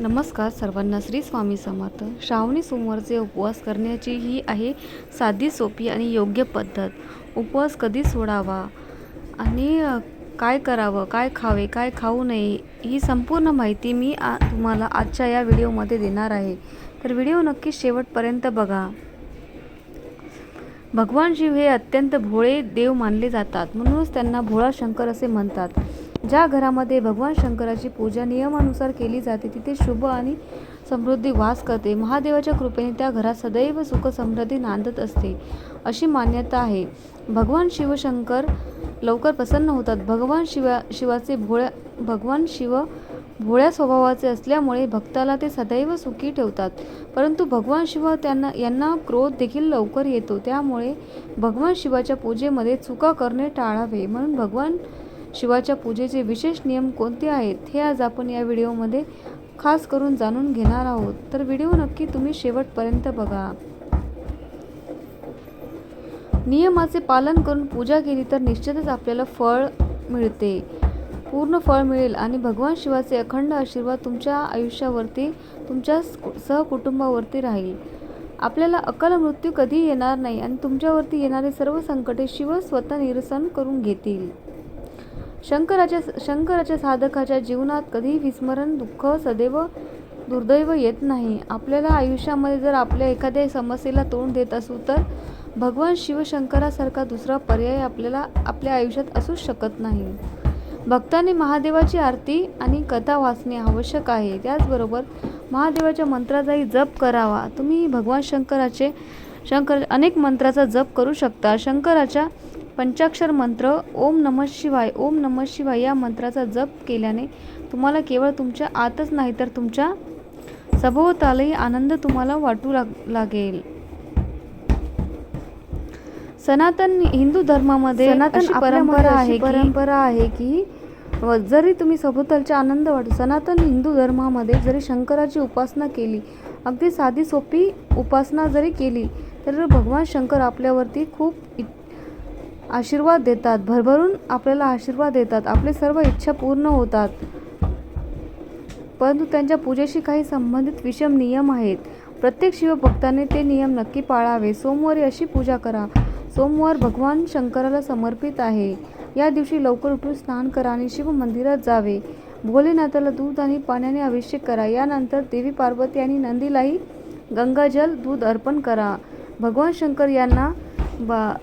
नमस्कार सर्वांना श्री स्वामी समर्थ. श्रावणी सोमवारचे उपवास करण्याची ही आहे साधी सोपी आणि योग्य पद्धत. उपवास कधी सोडावा आणि काय करावं काय खावे काय खाऊ नये ही संपूर्ण माहिती मी आ तुम्हाला आजच्या या व्हिडिओमध्ये देणार आहे. तर व्हिडिओ नक्की शेवटपर्यंत बघा. भगवान शिव हे अत्यंत भोळे देव मानले जातात. म्हणूनच त्यांना भोळा शंकर असे म्हणतात. ज्या घरामध्ये भगवान शंकराची पूजा नियमानुसार केली जाते तिथे शुभ आणि समृद्धी वास करते. महादेवाच्या कृपेने त्या घरात सदैव सुख समृद्धी नांदत असते. अशी मान्यता आहे. भगवान शिवशंकर लवकर प्रसन्न होतात. भगवान शिवा शिवाचे भोळ्या भगवान शिव भोळ्या स्वभावाचे असल्यामुळे भक्ताला ते सदैव सुखी ठेवतात. परंतु भगवान शिव त्यांना यांना क्रोध देखील लवकर येतो. त्यामुळे भगवान शिवाच्या पूजेमध्ये चुका करणे टाळावे. म्हणून भगवान शिवाच्या पूजेचे विशेष नियम कोणते आहेत हे आज आपण या व्हिडिओमध्ये खास करून जाणून घेणार आहोत. तर व्हिडिओ नक्की तुम्ही शेवटपर्यंत बघा. नियमाचे पालन करून पूजा केली तर निश्चितच आपल्याला फळ मिळते. पूर्ण फळ मिळेल आणि भगवान शिवाचे अखंड आशीर्वाद तुमच्या आयुष्यावरती तुमच्या सहकुटुंबावरती राहील. आपल्याला अकाल मृत्यू कधी येणार नाही आणि तुमच्यावरती येणारे सर्व संकटे शिव स्वतः निरसन करून घेतील. शंकराच्या शंकराच्या साधकाच्या जीवनात कधीही विस्मरण दुःख सदैव दुर्दैव येत नाही. आपल्याला आयुष्यामध्ये जर आपल्या एखाद्या समस्येला तोंड देत असू तर भगवान शिवशंकरासारखा दुसरा पर्याय आपल्याला आपल्या आयुष्यात असूच शकत नाही. भक्तांनी महादेवाची आरती आणि कथा वाचणे आवश्यक आहे. त्याचबरोबर महादेवाच्या मंत्राचाही जप करावा. तुम्ही भगवान शंकराचे शंकर अनेक मंत्राचा जप करू शकता. शंकराच्या पंचाक्षर मंत्र ओम नम शिवाय ओम नम शिवाय या मंत्राचा जप केल्याने तुम्हाला केवळ तुमच्या आतच नाही तर तुमच्या सभोवतालही आनंद तुम्हाला वाटू लाग लागेल. सनातन हिंदू धर्मामध्ये सनातन परंपरा आहे की परंपरा आहे की जरी तुम्ही सभोवतालचा आनंद वाटतो सनातन हिंदू धर्मामध्ये जरी शंकराची उपासना केली अगदी साधी सोपी उपासना जरी केली तर भगवान शंकर आपल्यावरती खूप आशीर्वाद देतात. भरभरून आपल्याला आशीर्वाद देतात. आपले सर्व इच्छा पूर्ण होतात. परंतु त्यांच्या पूजेशी काही संबंधित विषम नियम आहेत. प्रत्येक शिवभक्ताने ते नियम नक्की पाळावे. सोमवारी अशी पूजा करा. सोमवार भगवान शंकराला समर्पित आहे. या दिवशी लवकर उठून स्नान करा आणि शिव मंदिरात जावे. भोलेनाथाला दूध आणि पाण्याने अभिषेक करा. यानंतर देवी पार्वती आणि नंदीलाही गंगाजल दूध अर्पण करा. भगवान शंकर यांना बा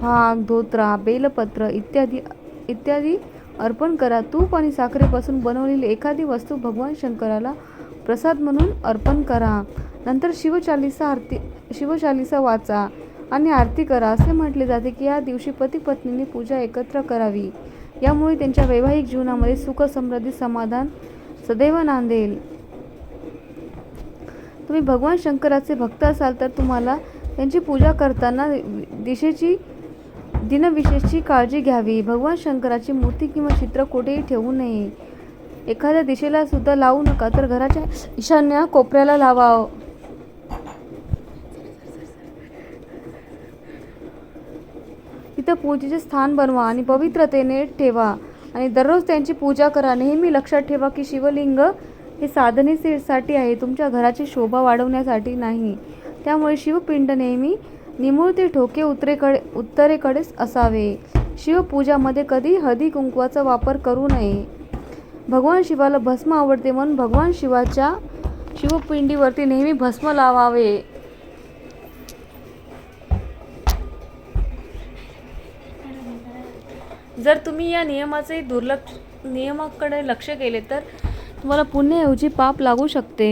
भाग धोत्रा बेलपत्र इत्यादी इत्यादी अर्पण करा. तूप आणि साखरेपासून बनवलेली एखादी वस्तू भगवान शंकराला प्रसाद म्हणून अर्पण करा. नंतर शिवचालिसा आरती शिवचालिसा वाचा आणि आरती करा. असे म्हटले जाते की या दिवशी पती पत्नीने पूजा एकत्र करावी. यामुळे त्यांच्या वैवाहिक जीवनामध्ये सुख समृद्धी समाधान सदैव नांदेल. तुम्ही भगवान शंकराचे भक्त असाल तर तुम्हाला त्यांची पूजा करताना दिशेची दिनविशेषची काळजी घ्यावी. भगवान शंकराची मूर्ती किंवा चित्र कुठेही ठेवू नये. एखाद्या दिशेला सुद्धा लावू नका तर घराच्या ईशान्य कोपऱ्याला लावावं तिथं पूजेचे स्थान बनवा आणि पवित्रतेने ठेवा आणि दररोज त्यांची पूजा करा. नेहमी लक्षात ठेवा की शिवलिंग हे साधनेसाठी आहे. तुमच्या घराची शोभा वाढवण्यासाठी नाही. त्यामुळे शिवपिंड नेहमी निमुळते ठोके उत्तरेकडे उत्तरेकडेच असावे. शिवपूजामध्ये कधी हळदी कुंकवाचा वापर करू नये. भगवान शिवाला भस्म आवडते म्हणून भगवान शिवाच्या शिवपिंडीवरती नेहमी भस्म लावावे. जर तुम्ही या नियमाचे दुर्लक्ष नियमाकडे लक्ष केले तर तुम्हाला पुण्याऐवजी पाप लागू शकते.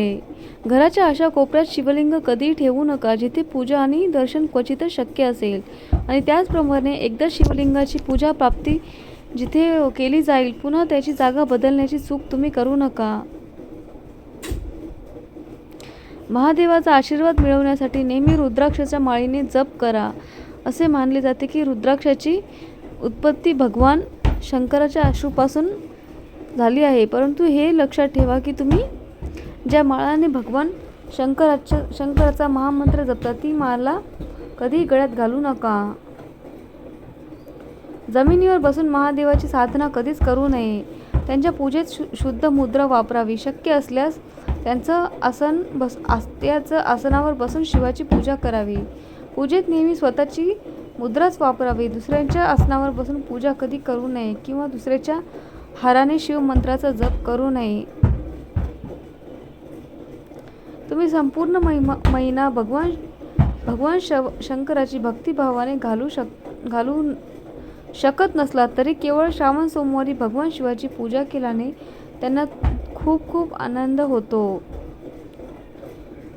घराच्या अशा कोपऱ्यात शिवलिंग कधीही ठेवू नका जिथे पूजा आणि दर्शन क्वचितच शक्य असेल. आणि त्याचप्रमाणे एकदा शिवलिंगाची पूजा प्राप्ती जिथे केली जाईल पुन्हा त्याची जागा बदलण्याची चूक तुम्ही करू नका. महादेवाचा आशीर्वाद मिळवण्यासाठी नेहमी रुद्राक्षाच्या माळीने जप करा. असे मानले जाते की रुद्राक्षाची उत्पत्ती भगवान शंकराच्या अश्रूपासून झाली आहे. परंतु हे लक्षात ठेवा की तुम्ही ज्या माळाने भगवान शंकराच्या शंकराचा महामंत्र जपता ती माला कधी गळ्यात घालू नका. जमिनीवर बसून महादेवाची साधना कधीच करू नये. त्यांच्या पूजेत शु शुद्ध मुद्रा वापरावी. शक्य असल्यास त्यांचं आसन बस आस्त्याचं आसनावर बसून शिवाची पूजा करावी. पूजेत नेहमी स्वतःची मुद्राच वापरावी. दुसऱ्यांच्या आसनावर बसून पूजा कधी करू नये किंवा दुसऱ्याच्या हाराने शिवमंत्राचा जप करू नये. तुम्ही संपूर्ण महिमा महिना भगवान भगवान शव शंकराची भक्तिभावाने घालू शक घालू शकत नसला तरी केवळ श्रावण सोमवारी भगवान शिवाची पूजा केल्याने त्यांना खूप खूप आनंद होतो.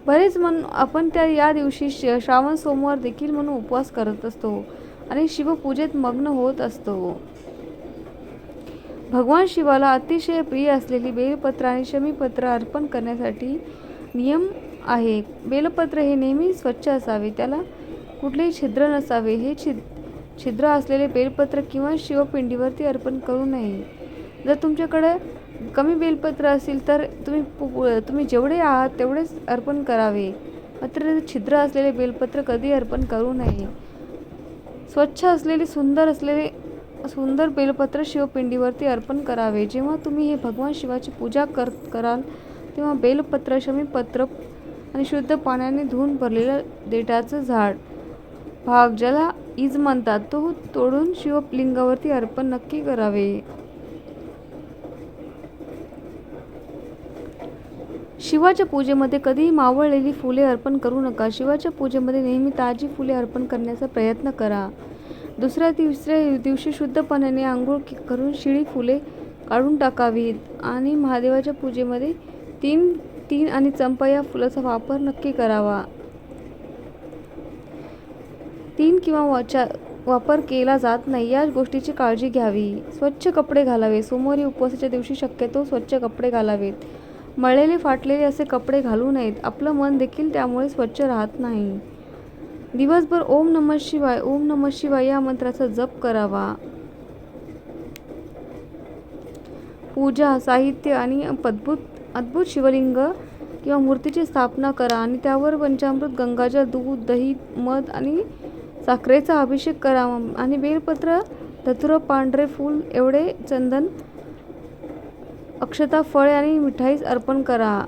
बरेच म्हणून आपण त्या या दिवशी श श्रावण सोमवार देखील म्हणून उपवास करत असतो आणि शिवपूजेत मग्न होत असतो. भगवान शिवाला अतिशय प्रिय असलेली बेलपत्र आणि शमीपत्र अर्पण करण्यासाठी नियम आहे. बेलपत्र हे नेहमी स्वच्छ असावे त्याला कुठलेही छिद्र नसावे. हे छिद छिद्र असलेले बेलपत्र किंवा शिवपिंडीवरती अर्पण करू नये. जर तुमच्याकडे कमी बेलपत्र असेल तर तुम्ही पु- तुम्ही जेवढे आहात तेवढेच अर्पण करावे. मात्र छिद्र असलेले बेलपत्र कधी अर्पण करू नये. स्वच्छ असलेले सुंदर असलेले सुंदर बेलपत्र शिवपिंडीवरती अर्पण करावे. जेव्हा तुम्ही हे भगवान शिवाची पूजा कर कराल तेव्हा बेलपत्र शमीपत्र आणि शुद्ध पाण्याने धुवून भरलेलं देठाचं झाड भाग ज्याला ईज म्हणतात तो तोडून शिवलिंगावरती अर्पण नक्की करावे. शिवाच्या पूजेमध्ये कधीही मावळलेली फुले अर्पण करू नका. शिवाच्या पूजेमध्ये नेहमी ताजी फुले अर्पण करण्याचा प्रयत्न करा. दुसऱ्या तिसऱ्या दिवशी शुद्धपणाने आंघोळ करून शिळी फुले काढून टाकावीत. आणि महादेवाच्या पूजेमध्ये तीन तीन आणि चंपा या फुलाचा वापर नक्की करावा. तीन किंवा वाचा वापर केला जात नाही या गोष्टीची काळजी घ्यावी. स्वच्छ कपडे घालावे. सोमवारी उपवासाच्या दिवशी शक्यतो स्वच्छ कपडे घालावेत. मळलेले फाटलेले असे कपडे घालू नयेत. आपलं मन देखील त्यामुळे स्वच्छ राहत नाही. दिवसभर ओम नमः शिवाय ओम नमः शिवाय या मंत्राचा जप करावा. पूजा साहित्य आणि अद्भुत अद्भुत शिवलिंग किंवा मूर्तीची स्थापना करा आणि त्यावर पंचामृत गंगाजल दूध दही मध आणि साखरेचा अभिषेक करा आणि बेलपत्र धतुर पांढरे फूल एवढे चंदन अक्षता फळे आणि मिठाईस अर्पण करा.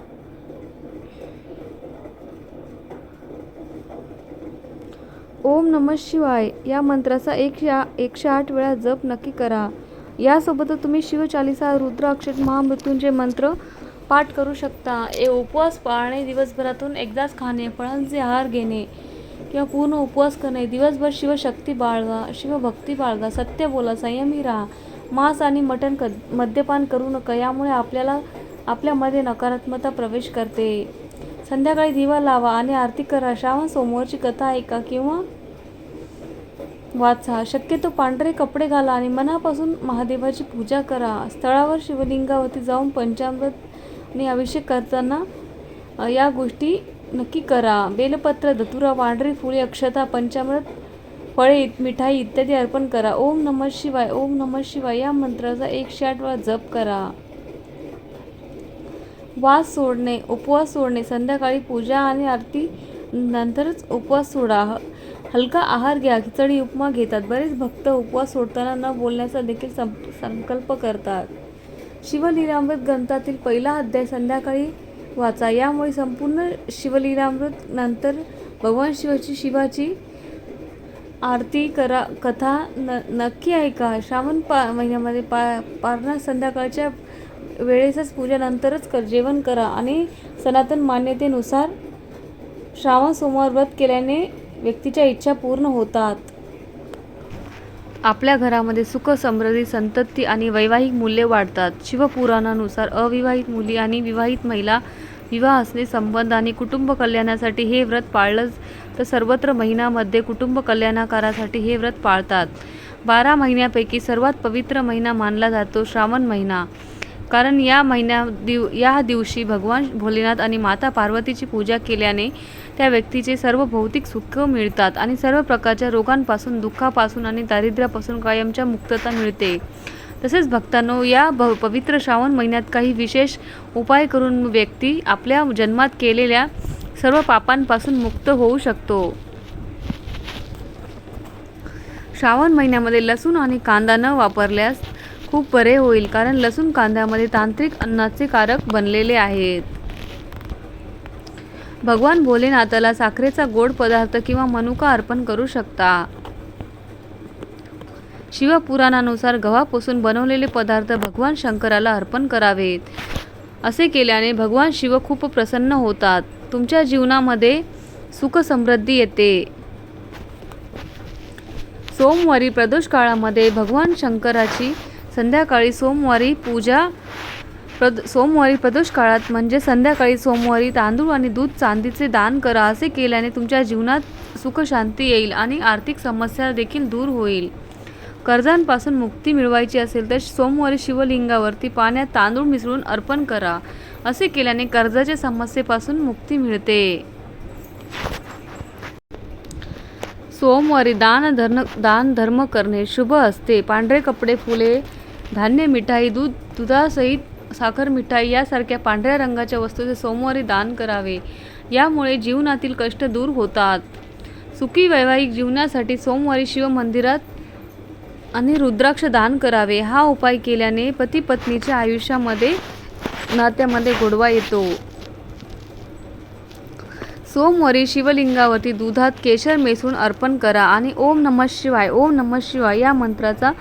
ओम नम शिवाय. या मंत्राचा एकशे एकशे आठ वेळा जप नक्की करा. यासोबतच तुम्ही शिवचालिसा रुद्राक्षर महामृत्यूंचे मंत्र पाठ करू शकता. ए उपवास पाळणे दिवसभरातून एकदाच खाणे फळांचे आहार घेणे किंवा पूर्ण उपवास करणे दिवसभर शिवशक्ती बाळगा शिवभक्ती बाळगा सत्य बोला संयमी राहा. मांस आणि मटण क मद्यपान करू नका. यामुळे आपल्याला आपल्यामध्ये नकारात्मकता प्रवेश करते. संध्याकाळी दिवा लावा आणि आरती करा. श्रावण सोमवारची कथा ऐका किंवा वाचा. शक्यतो पांढरे कपडे घाला आणि मनापासून महादेवाची पूजा करा. स्थळावर शिवलिंगावरती जाऊन पंचामृत आणि अभिषेक करताना या गोष्टी नक्की करा. बेलपत्र धतुरा पांढरी फुले अक्षता पंचामृत फळे मिठाई इत्यादी अर्पण करा. ओम नमः शिवाय ओम नमः शिवाय या मंत्राचा एकशे आठ वेळा जप करा. वास सोडणे उपवास सोडणे संध्याकाळी पूजा आणि आरती नंतरच उपवास सोडा. हलका आहार घ्या खिचडी उपमा घेतात. बरेच भक्त उपवास सोडताना न बोलण्याचा देखील सं- संकल्प करतात. शिवलीलामृत ग्रंथातील पहिला अध्याय संध्याकाळी वाचा. यामुळे संपूर्ण शिवलीलामृत नंतर भगवान शिवाची शिवाची आरती करा कथा न नक्की ऐका. श्रावण पा महिन्यामध्ये पा पारणा संध्याकाळच्या वेळेसच पूजेनंतरच कर जेवण करा आणि सनातन मान्यतेनुसार श्रावण सोमवार व्रत केल्याने व्यक्तीच्या इच्छा पूर्ण होतात. आपल्या घरामध्ये सुख समृद्धी संतती आणि वैवाहिक मूल्ये वाढतात. शिवपुराणानुसार अविवाहित मुली आणि विवाहित महिला विवाह असणे संबंध आणि कुटुंब कल्याणासाठी हे व्रत पाळलं तर सर्वत्र महिन्यामध्ये कुटुंब कल्याणाकारासाठी हे व्रत पाळतात. बारा महिन्यापैकी सर्वात पवित्र महिना मानला जातो श्रावण महिना. कारण या महिन्या दिव या दिवशी भगवान भोलेनाथ आणि माता पार्वतीची पूजा केल्याने त्या व्यक्तीचे सर्व भौतिक सुख मिळतात आणि सर्व प्रकारच्या रोगांपासून दुःखापासून आणि दारिद्र्यापासून कायमच्या मुक्तता मिळते. तसेच भक्तांनो या भ पवित्र श्रावण महिन्यात काही विशेष उपाय करून व्यक्ती आपल्या जन्मात केलेल्या सर्व पापांपासून मुक्त होऊ शकतो. श्रावण महिन्यामध्ये लसूण आणि कांदा न वापरल्यास खूप बरे होईल कारण लसूण कांद्यामध्ये तांत्रिक अन्नाचे कारक बनलेले आहेत. भगवान भोलेनाथाला साखरेचा गोड पदार्थ किंवा मनुका अर्पण करू शकता. शिवपुराणानुसार गव्हापासून बनवलेले पदार्थ भगवान शंकराला अर्पण करावेत. असे केल्याने भगवान शिव खूप प्रसन्न होतात. तुमच्या जीवनामध्ये सुख समृद्धी येते. सोमवारी प्रदोष काळामध्ये भगवान शंकराची संध्याकाळी सोमवारी पूजा प्रद सोमवारी प्रदोष काळात म्हणजे संध्याकाळी सोमवारी तांदूळ आणि दूध चांदीचे दान करा असे केल्याने तुमच्या जीवनात सुखशांती येईल आणि आर्थिक समस्या देखील दूर होईल. कर्जांपासून मुक्ती मिळवायची असेल तर सोमवारी शिवलिंगावरती पाण्यात तांदूळ मिसळून अर्पण करा असे केल्याने कर्जाच्या समस्येपासून मुक्ती मिळते. सोमवारी दान धर्म दान धर्म करणे शुभ असते. पांढरे कपडे फुले धान्य मिठाई दूध दुधासहित साखर मिठाई यासारख्या पांढऱ्या रंगाच्या वस्तूचे सोमवारी दान करावे. यामुळे जीवनातील कष्ट दूर होतात. सुखी वैवाहिक जीवनासाठी सोमवारी शिवमंदिरात आणि रुद्राक्ष दान करावे. हा उपाय केल्याने पती पत्नीच्या आयुष्यामध्ये नात्यामध्ये गोडवा येतो. सोमवारी शिवलिंगावरती दुधात केशर मिसळून अर्पण करा आणि ओम नमः शिवाय ओम नमः शिवाय या मंत्राचा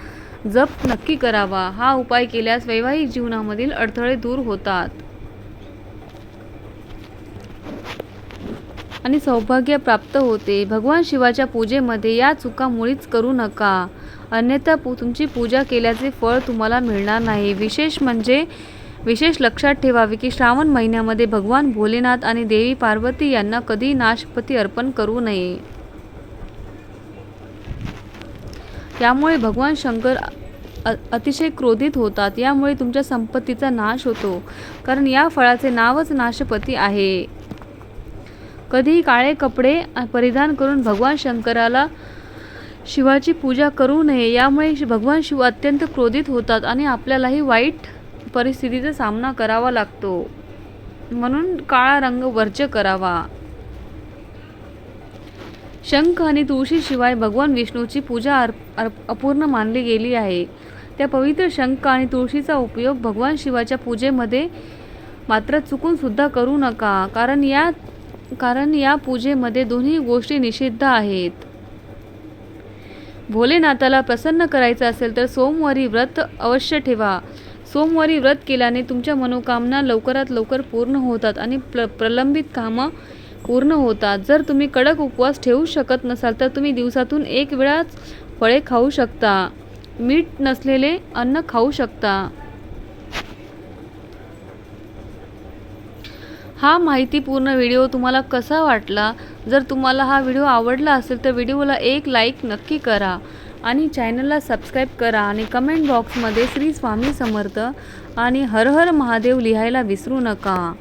जप नक्की करावा. हा उपाय केल्यास वैवाहिक जीवनामधील अडथळे दूर होतात. आणि सौभाग्य प्राप्त होते. भगवान शिवाच्या पूजेमध्ये या चुका मुळीच करू नका. अन्यथा पू तुमची पूजा केल्याचे फळ तुम्हाला मिळणार नाही. विशेष म्हणजे विशेष लक्षात ठेवावे की श्रावण महिन्यामध्ये भगवान भोलेनाथ आणि देवी पार्वती यांना कधी नाशपती अर्पण करू नये. त्यामुळे भगवान शंकर अतिशय क्रोधित होतात. यामुळे तुमच्या संपत्तीचा नाश होतो. कारण या फळाचे नावच नाशपती आहे. कधीही काळे कपडे परिधान करून भगवान शंकराला शिवाची पूजा करू नये. यामुळे भगवान शिव अत्यंत क्रोधित होतात आणि आपल्यालाही वाईट परिस्थितीचा सामना करावा लागतो. म्हणून काळा रंग वर्ज्य करावा. शंख आणि तुळशीशिवाय भगवान विष्णूची पूजा अर- अपूर्ण मानली गेली आहे. त्या पवित्र शंख आणि तुळशीचा उपयोग भगवान शिवाच्या पूजेमध्ये मात्र चुकून सुद्धा करू नका कारण या कारण या पूजेमध्ये दोन्ही गोष्टी निषिद्ध आहेत. भोलेनाथाला प्रसन्न करायचं असेल तर सोमवारी व्रत अवश्य ठेवा. सोमवारी व्रत केल्याने तुमच्या मनोकामना लवकरात लवकर पूर्ण होतात आणि प्र प्रलंबित कामं पूर्ण होतात. जर तुम्ही कडक उपवास ठेवू शकत नसाल तर तुम्ही दिवसातून एक वेळाच फळे खाऊ शकता. मीठ नसलेले अन्न खाऊ शकता. हा माहितीपूर्ण व्हिडिओ तुम्हाला कसा वाटला? जर तुम्हाला हा व्हिडिओ आवडला असेल तर व्हिडिओला एक लाईक नक्की करा आणि चॅनलला सबस्क्राईब करा आणि कमेंट बॉक्समध्ये श्री स्वामी समर्थ आणि हर हर महादेव लिहायला विसरू नका.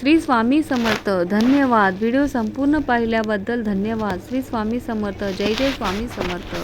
श्री स्वामी समर्थ. धन्यवाद. व्हिडिओ संपूर्ण पाहिल्याबद्दल धन्यवाद. श्री स्वामी समर्थ. जय जय स्वामी समर्थ.